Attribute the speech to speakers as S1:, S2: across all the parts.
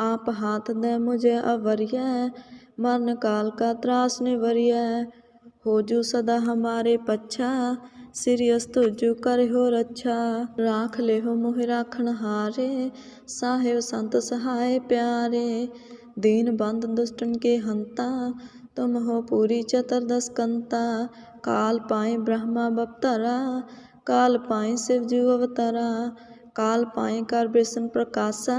S1: आप हाथ दे मुझे अवरिय मरण काल का त्रास निवरिय हो जू सदा हमारे पच्छा सिरियस तुझु कर हो रक्षा राख ले हो मोह राखण हारे साहेब संत सहाय प्यारे दीन बंद दुष्टन के हंता तुम हो पूरी चतुर्दश कंता काल पाए ब्रह्मा बपतरा काल पाए शिव जीव अवतरा काल पाए कर विष्णु प्रकाशा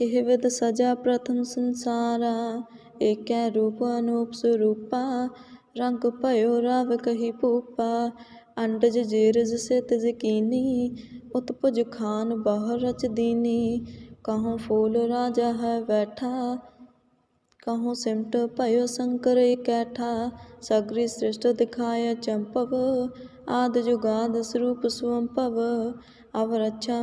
S1: विद सजा प्रथम संसारा एक रूप अनूप स्वरूपा रंग भयो राव कही भूपा अंडज जेरज सित जकीनी उत्पुज खान बह रच दीनी कहूँ फूल राजा है बैठा कहूँ सिमट भयो शंकर कैठा सगरी सृष्ट दिखाय चंपव आद जुगाद स्वरूप स्वंपव अब रक्षा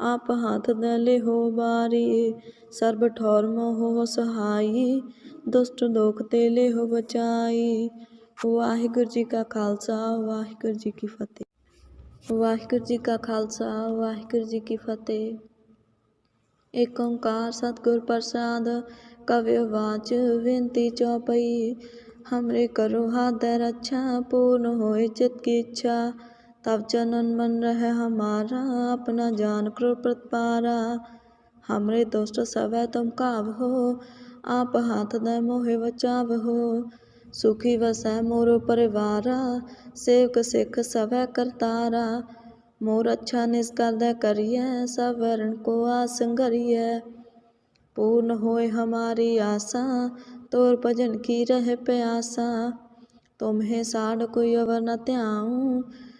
S1: आप हाथ दले हो बारी सर्ब ठौर मोह सहाई दुष्ट दुख ते ले हो बचाई ਵਾਹਿਗੁਰੂ ਜੀ ਕਾ ਖਾਲਸਾ ਵਾਹਿਗੁਰੂ ਜੀ ਕੀ ਫਤਿਹ ਵਾਹਿਗੁਰੂ ਜੀ ਕਾ ਖਾਲਸਾ ਵਾਹਿਗੁਰੂ ਜੀ ਕੀ ਫਤਿਹ ਏਕ ਓੰਕਾਰ ਸਤਿਗੁਰ ਪ੍ਰਸਾਦ ਕਵਿ ਵਾਚ ਬੇਨਤੀ ਚੌਪਈ हमरे करो हाथ रक्षा पूर्ण होए चित की इच्छा तब चनन मन रह हमारा अपना जान करो प्रतिपारा हमरे दोस्त सब तुम काव हो आप हाथ दे मोहे बचाव हो सुखी वसै मोरो परिवारा सेवक सिख सब करतारा मोर अच्छा निष्कर दे करिए सब वरण को आसंगरिए पूर्ण होए हमारी आशा तोर भजन की रह प्यासा तुम्हें साड़ कोई अवर न त्याऊं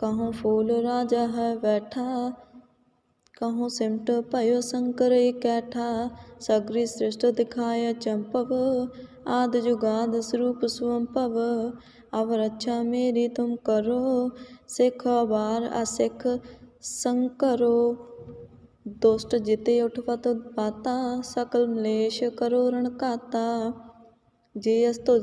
S1: कहूँ फूल राजा है बैठा कहूँ सिमट भयो शंकर कैठा सगरी सृष्ट दिखाय चंपव आद जुगाद स्वरूप स्वंपव अब रक्षा मेरी तुम करो सिख बार असिख संकरो दुष्ट जिते उठपत पाता सकल मलेश करो रण काता जे अस्तुज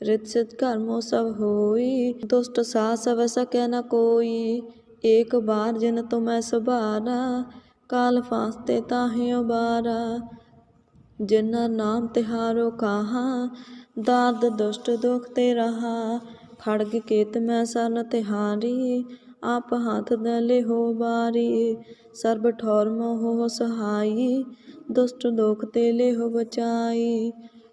S1: रित सिद्ध कर्मो सब होई दुष्ट सा सब सके न कोई एक बार जिन तुम्हें सुबारा काल फांसते ताहे उबारा जिन्ना नाम तिहारो कहा दाद दुष्ट दुख ते रहा खड़ग केत मैं सन तिहारी आप हाथ दले हो बारी ਸਰਬ ਠੌਰ ਮੋਹ ਸਹਾਈ ਦੁਸ਼ਟ ਦੋਖ ਤੇ ਲੈ ਹੋ ਬਚਾਈ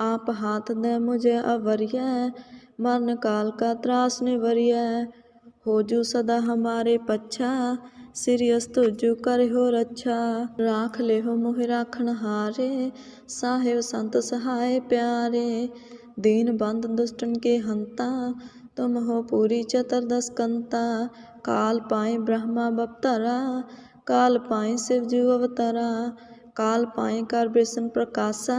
S1: ਆਪ ਹਾਥ ਦੇ ਮੁਝੇ ਅਵਰਿਐ ਮਰਨ ਕਾਲ ਕਾ ਤਰਾਸ ਨਿਵਰਿਐ। ਹੋ ਜੂ ਸਦਾ ਹਮਾਰੇ ਪੱਛਾ ਸਿਰਿਅਸ ਤੁਜੂ ਕਰਿਓ ਰੱਛਾ। ਰਾਖ ਲਿਓ ਮੋਹਿ ਰਾਖਣ ਹਾਰੇ, ਸਾਹਿਬ ਸੰਤ ਸਹਾਏ ਪਿਆਰੇ। ਦੀਨ ਬੰਦ ਦੁਸ਼ਟਨ ਕੇ ਹੰਤਾ, ਤੁਮ ਹੋ ਪੂਰੀ ਚਤਰ ਦਸ ਕੰਤਾ ਕਾਲ ਪਾਏ ਬ੍ਰਹਮਾ ਬਪਤਰਾ, ਕਾਲ ਪਾਏ ਸਿਵ ਜੂ ਅਵਤਾਰਾ। ਕਾਲ ਪਾਏ ਕਰ ਬਿਸ਼ਨ ਪ੍ਰਕਾਸ਼ਾ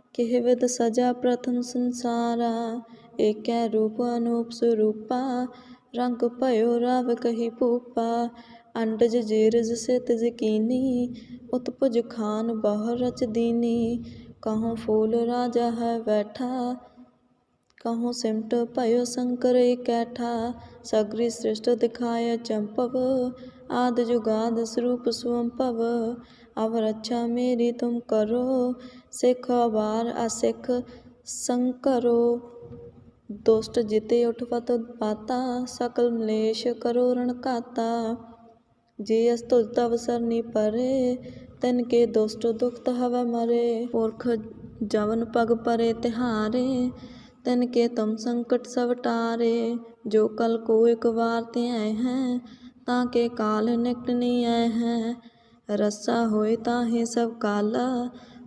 S1: सजा प्रथम संसारा एक रूप अनूप स्वरूपा रंग भयो राव कही भूपा अंडज जेरज से तिज कीनी उत्पुज खान बहु रच दीनी कहूँ फूल राजा है बैठा कहूँ सिमट भयो शंकर कैठा सगरी सृष्ट दिखाय चंपव आद जुगाद स्वरूप स्वंपव अब रक्षा मेरी तुम करो सिख बार असिख संकरो दुष्ट जिते उठवत पाता सकल मलेश करो रण काता जे अस्तुल तव सरनी परे तिन के दुष्ट दुखत हव मरे पुरख जवन पग परे तिहारे तिन के तुम संकट सब टारे जो कल को एक बार ते आए हैं ताके काल निकट नहीं आए हैं रस्सा होए ताहे सब काला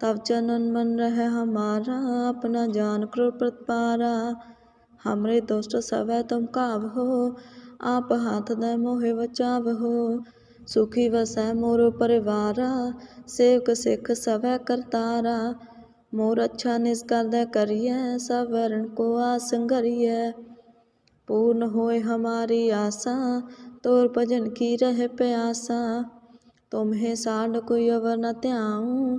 S1: तब चनन मन रह हमारा अपना जान करो प्रतिपारा हमरे दोस्त सब तुम काव हो आप हाथ दे मोहे बचाव हो सुखी वसै मोरो परिवारा सेवक सिख सब करतारा मोर अच्छा निष्कर दे करिए सब वरण को आसंगरिए पूर्ण होए हमारी आशा तोर भजन की रह प्यासा तुम्हें साड कोई अवर न त्याऊं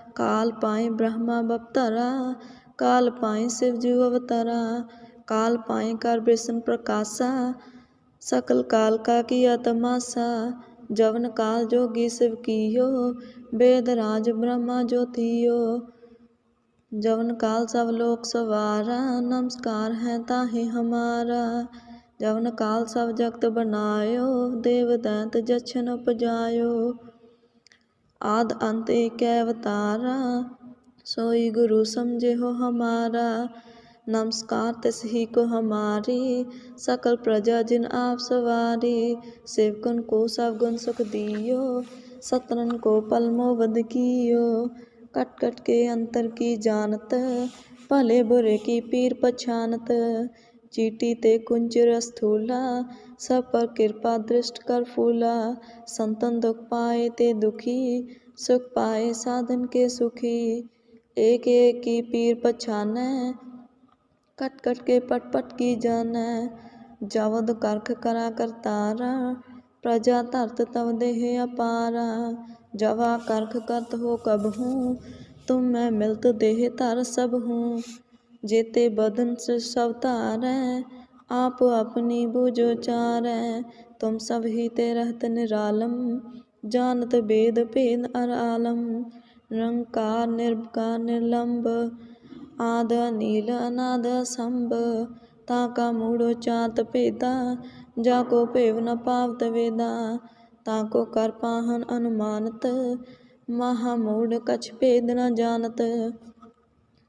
S1: काल पाए ब्रह्मा बपतरा, काल पाए शिव जू अवतरा, काल पाए कर विष्णु प्रकाशा, सकल काल का किया तमाशा, जवन काल जोगी शिव कियो, वेद राज ब्रह्मा ज्योतियो। जवन काल सब लोक सवारा, नमस्कार है ताहि हमारा। जवन काल सब जगत बनायो देव दैत जछन उपजायो। आद अंत एक अवतारा सोई गुरु समझे हो हमारा नमस्कार तिस ही को हमारी सकल प्रजा जिन आप सवारी सेवकन को सब गुण सुख दियो सतरन को पलमो बद कियो कट कट के अंतर की जानत भले बुरे की पीर पछानत चीटी ते कुंजर स्थूला, सब पर कृपा दृष्ट कर फूला। संतन दुख पाए ते दुखी, सुख पाए साधन के सुखी। एक एक की पीर पछान कट कट के पट पट की जान। जवद करख करा कर तारा, प्रजा धरत तव देह अपारा। जवा करख करत हो कब हूँ, तुम मैं मिलत देह धर सब हूँ। जेते बदन से सब तारै आप अपनी बुझो चारै तुम सब ही ते रहत निरालम जानत वेद भेद अर आलम निरंकार निर्विकार निर्लंब आद नील अनाद संभ ताका मूढ़ो चात भेदा जाको भेव न पावत वेदा ताको कर पाहन अनुमानत महामूढ़ कछ भेद न जानत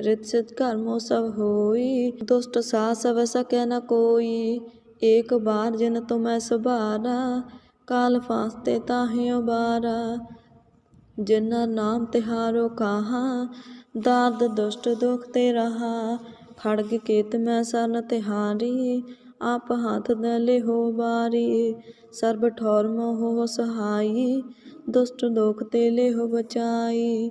S1: रित सिद्ध कर्मो सब होई दुष्ट सा सब सके न कोई एक बार जिन तुम्हें सुबारा काल फास्ते ताहे उबारा जिन्ना नाम तिहारो कहा दाद दुष्ट दुख ते रहा खड़ग केत मैं सन तिहारी आप हाथ दले हो बारी ਸਰਬ ਠੌਰ ਮੋਹ ਸਹਾਈ ਦੁਸ਼ਟ ਦੋਖ ਤੇ ਲੈ ਹੋ ਬਚਾਈ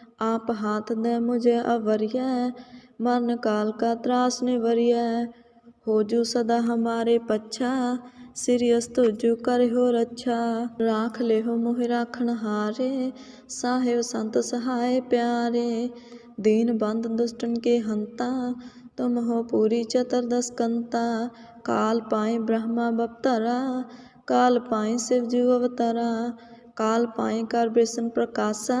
S1: आप हाथ दे मुझे अवरिय मरण काल का त्रास निवरिय हो जू सदा हमारे पच्छा सिरियस तुझु कर हो रक्षा राख ले हो मोहि राखण हारे साहेब संत सहाय प्यारे दीन बंद दुष्टन के हंता तुम हो पूरी चतुर्दश कंता काल पाए ब्रह्मा बपतरा काल पाए शिव जी अवतरा काल पाए कर विष्णु प्रकाशा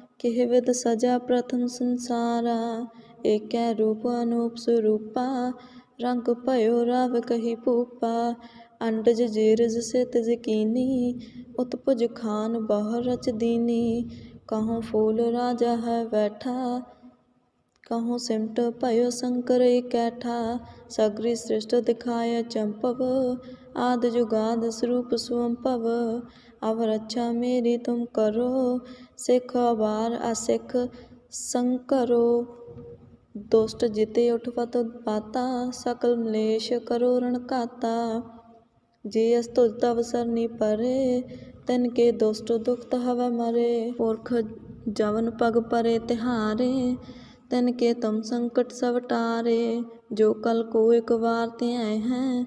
S1: विद सजा प्रथम संसारा एक रूप अनूप स्वरूपा रंग भयो राव कही भूपा अंडज जीरज से तिज कीनी उत्पुज खान बह रच दीनी कहूँ फूल राजा है बैठा कहूँ सिमट भयो शंकर कैठा सगरी सृष्ट दिखाय चंपव आद जुगाद स्वरूप स्वंपव अब रक्षा मेरी तुम करो सिख अबार असिख संकरो दुष्ट जिते उठपत पाता सकल मलेश करो रण काता जे अस्तुल तव सरनी परे तिन के दुष्ट दुखत हवै मरे पुरख जवन पग परे तिहारे तिन के तुम संकट सब टारे जो कल को एक बार त्याए हैं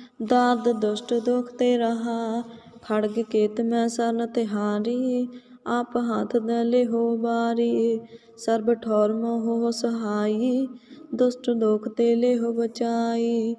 S1: ਦਾਦ ਦੁਸ਼ਟ ਦੁਖ ਤੇ ਰਹਾ, ਖੜਗ ਕੇਤ ਮੈਂ ਸਰਨ ਤਿਹਾਰੀ, ਆਪ ਹੱਥ ਦਲੇ ਹੋ ਬਾਰੀ ਸਰਬ ਠੌਰ ਮੋਹ ਸਹਾਈ, ਦੁਸ਼ਟ ਦੁਖ ਤੇ ਲੈ ਹੋ ਬਚਾਈ